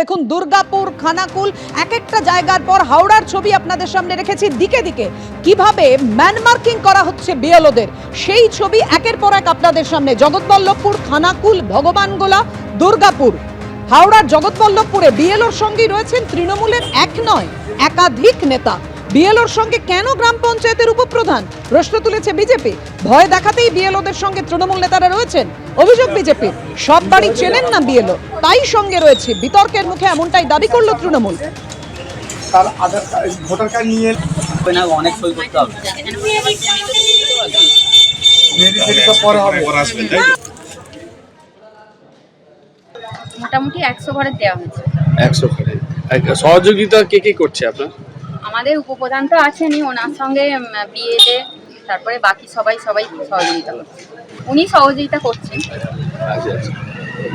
দেখুন, দুর্গাপুর, খানাকুল এক একটা জায়গার পর হাওড়ার ছবি আপনাদের সামনে রেখেছি। দিকে দিকে কীভাবে ম্যানমার্কিং করা হচ্ছে বিএলওদের, সেই ছবি একের পর এক আপনাদের সামনে। জগৎবল্লভপুর, খানাকুল, ভগবানগোলা, দুর্গাপুর। হাওড়ার জগৎবল্লভপুরে বিএলওর সঙ্গেই রয়েছেন তৃণমূলের এক নয়, একাধিক নেতা। বিএলওর সঙ্গে কেন গ্রাম পঞ্চায়েতের উপপ্রধান? প্রশ্ন তুলেছে বিজেপি। ভয় দেখাতেই বিএলওদের সঙ্গে তৃণমূল নেতারা রয়েছেন। অভিযোগ বিজেপির। সব বাড়ি চেনেন না বিএলও। তাই সঙ্গে রয়েছে বিতর্কের মুখে এমনটাই দাবি করল তৃণমূল। তার আধার কার্ড ভোটার কার্ড নিয়ে অনেক সই করতে হবে। মোটামুটি একশো ঘরের দেওয়া হয়েছে। একশো করে সহযোগিতা কে কে করছে আপনার? আমাদের উপপ্রধান তো আছেনই ওনার সঙ্গে বিয়েতে তারপরে বাকি সবাই সবাই সহযোগিতা করছে। উনি সহযোগিতা করছেন। আচ্ছা আচ্ছা।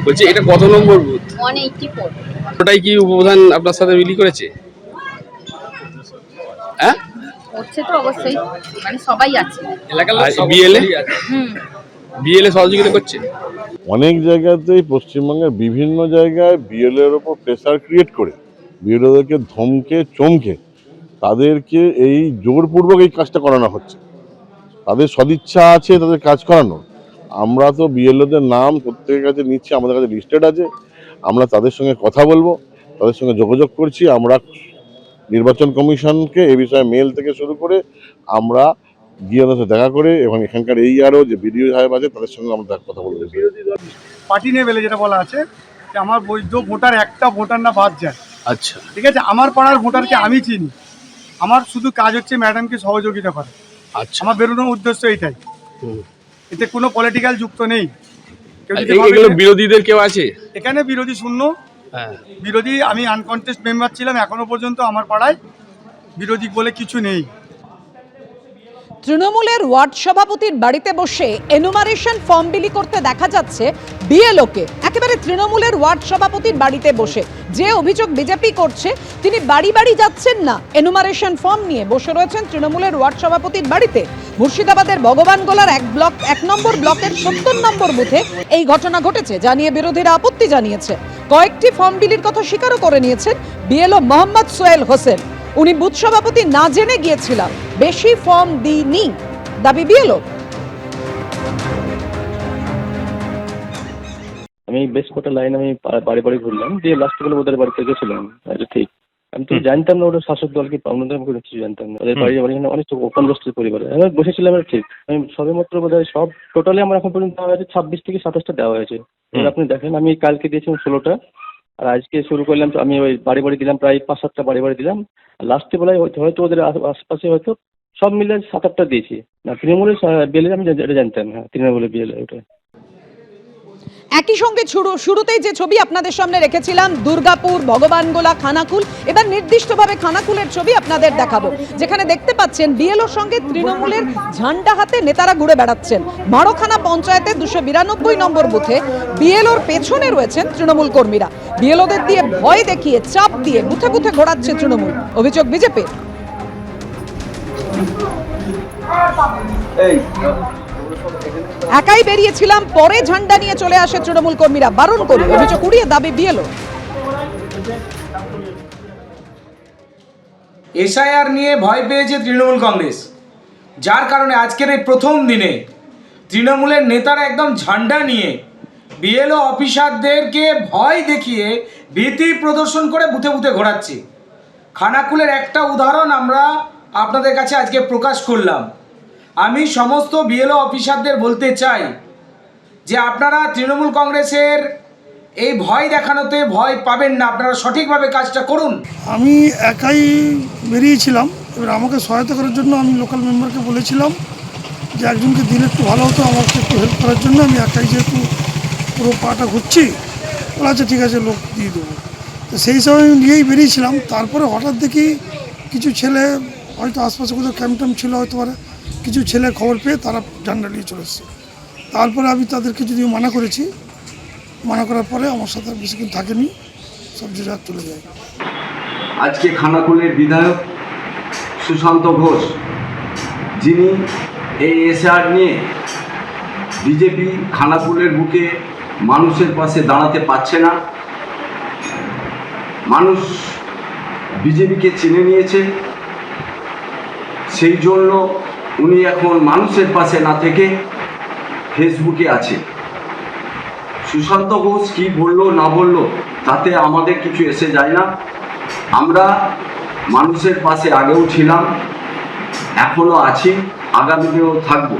বলছি এটা কত number booth? One eighty four. ওটাই কি উপপ্রধান আপনার সাথে মিলি করেছে? হ্যাঁ? করছে তো অবশ্যই মানে সবাই আছে। বিএলএ? হুম। বিএলএ সহযোগিতা করছে? অনেক জায়গাতেই পশ্চিমবঙ্গের বিভিন্ন জায়গায় বিএলএর ওপর প্রেসার ক্রিয়েট করে। বিএলওদেরকে ধমকে চমকে তাদেরকে এই জোরপূর্বক এই কাজটা করানো হচ্ছে। তাদের সদিচ্ছা আছে তাদের কাজ করানো আমরা তো বিএলওদের নাম প্রত্যেকের কাছে নিচ্ছি আমাদের কাছে লিস্টেড আছে। আমরা তাদের সঙ্গে কথা বলব তাদের সঙ্গে যোগাযোগ করছি আমরা নির্বাচন কমিশনকে এ বিষয়ে মেল থেকে শুরু করে আমরা গিয়ে দেখা করে এবং এখানকার এই আরও যে বিডিও সাহেব আছে তাদের সঙ্গে আমরা কথা বলব পার্টি লেভেলে যেটা বলা আছে যে আমার বৈধ ভোটার একটা ভোটার না বাদ যায়। আচ্ছা। ঠিক আছে আমার পাড়ার ভোটারকে আমি চিনি। আমার শুধু কাজ হচ্ছে ম্যাডামকে সহযোগিতা করা। আচ্ছা। আমার বেরোনোর উদ্দেশ্য এইটাই হুম। এতে কোনো পলিটিক্যাল যুক্ত নেই। এগুলো বিরোধীদের কেউ আছে? এখানে বিরোধী শূন্য। হ্যাঁ। বিরোধী আমি আনকনটেস্ট মেম্বার ছিলাম এখনও পর্যন্ত আমার পাড়ায়। বিরোধী বলে কিছু নেই। তৃণমূলের ওয়ার্ড সভাপতির বাড়িতে বসে এনুমারেশন ফর্ম বিলি করতে দেখা যাচ্ছে বিএলওকে। একেবারে তৃণমূলের ওয়ার্ড সভাপতির বাড়িতে বসে। যে অভিযোগ বিজেপি করছে, তিনি বাড়ি বাড়ি যাচ্ছেন না। এনুমারেশন ফর্ম নিয়ে বসে রয়েছেন তৃণমূলের ওয়ার্ড সভাপতির বাড়িতে। মুর্শিদাবাদের ভগবানগোলার এক ব্লক, এক নম্বর ব্লকের সত্তর নম্বর বুথে এই ঘটনা ঘটেছে জানিয়ে বিরোধীরা আপত্তি জানিয়েছে। কয়েকটি ফর্ম বিলির কথা স্বীকারও করে নিয়েছেন বিএলও মোহাম্মদ সোহেল হোসেন। উনি বুথ সভাপতি না জেনে গিয়েছিলাম। বেশি ফর্ম দিইনি। দাবি বিএলও। আমি বেশ কটা লাইন আমি বাড়ি বাড়ি ঘুরলাম দিয়ে লাস্ট বেলা ওদের বাড়িতে গেছিলাম। এটা ঠিক। আমি তো জানতাম না ওটা শাসক দলকে পাওনাদের আমি কিছু জানতাম না। ওদের বাড়ি বাড়ি অনেক ওপেন গোষ্ঠীর পরিবার। আমি বসেছিলাম এটা ঠিক। আমি সবেমাত্র বোধ হয় সব টোটালি আমার এখন পর্যন্ত দেওয়া হয়েছে ছাব্বিশ থেকে সাতাশটা দেওয়া হয়েছে। আপনি দেখেন আমি কালকে দিয়েছিলাম ষোলোটা। আর আজকে শুরু করলাম তো আমি ওই বাড়ি বাড়ি দিলাম, প্রায় পাঁচ সাতটা বাড়ি বাড়ি দিলাম। লাস্টে বেলায় হয়তো ওদের আশ- আশপাশে হয়তো সব মিলে সাত আটটা দিয়েছি। না, তৃণমূলের বিএলএ আমি এটা জানতাম হ্যাঁ তৃণমূলের বিএলএ ওটা। একই সঙ্গে শুরু শুরুতেই যে ছবি আপনাদের সামনে রেখেছিলাম, দুর্গাপুর, ভগবানগোলা, খানাকুল, এবার নির্দিষ্টভাবে খানাকুলের ছবি আপনাদের দেখাবো। যেখানে দেখতে পাচ্ছেন, বিএলওর সঙ্গে তৃণমূলের ঝান্ডা হাতে নেতারা ঘুরে বেড়াচ্ছেন। মারোখানা পঞ্চায়েতের দুশো বিরানব্বই নম্বর বুথে বিএলওর পেছনে রয়েছেন তৃণমূল কর্মীরা। বিএলওদের দিয়ে ভয় দেখিয়ে, চাপ দিয়ে বুথে বুথে ঘোরাচ্ছে তৃণমূল। অভিযোগ বিজেপি একাই বেরিয়েছিলাম, পরে ঝান্ডা নিয়ে চলে আসে তৃণমূল কর্মীরা। বারণ করি অভিযোগ উড়িয়ে দাবি বিএলও। এসআইআর নিয়ে ভয় পেয়েছে তৃণমূল কংগ্রেস। যার কারণে আজকের এই প্রথম দিনে তৃণমূলের নেতারা একদম ঝান্ডা নিয়ে বিএলও অফিসারদেরকে ভয় দেখিয়ে ভীতি প্রদর্শন করে বুথে বুথে ঘোরাচ্ছে। খানাকুলের একটা উদাহরণ আমরা আপনাদের কাছে আজকে প্রকাশ করলাম। আমি সমস্ত বিএলও অফিসারদের বলতে চাই যে আপনারা তৃণমূল কংগ্রেসের এই ভয় দেখানোতে ভয় পাবেন না, আপনারা সঠিকভাবে কাজটা করুন। আমি একাই বেরিয়েছিলাম, এবার আমাকে সহায়তা করার জন্য আমি লোকাল মেম্বারকে বলেছিলাম যে একজনকে দিলে একটু ভালো হতো আমাকে একটু হেল্প করার জন্য, আমি একাই যেহেতু পুরো পাটা ঘুরছি, বলে আচ্ছা ঠিক আছে, লোক দিয়ে দেবো। তো সেই সময় আমি নিয়েই বেরিয়েছিলাম, তারপরে হঠাৎ দেখি কিছু ছেলে হয়তো আশপাশে কোথাও ক্যাম্প ট্যাম্প ছিল, হয়তো পারে কিছু ছেলে খবর পেয়ে তারা ঝান্ডা নিয়ে চলে এসছে। তারপরে আমি তাদেরকে যদিও মানা করেছি, মানা করার পরে আমার সাথে বেশিক্ষণ থাকেনি, সব যে চলে যায়। আজকে খানাকুলের বিধায়ক সুশান্ত ঘোষ, যিনি এই এসআর নিয়ে বিজেপি খানাকুলের বুকে মানুষের পাশে দাঁড়াতে পারছে না। মানুষ বিজেপিকে চিনে নিয়েছে। সেই জন্য উনি এখন মানুষের পাশে না থেকে ফেসবুকে আছে। সুশান্ত ঘোষ কি বলল, না বলল, তাতে আমাদের কিছু এসে যায় না। আমরা মানুষের পাশে আগেও ছিলাম এখনও আছি, আগামীতেও থাকব।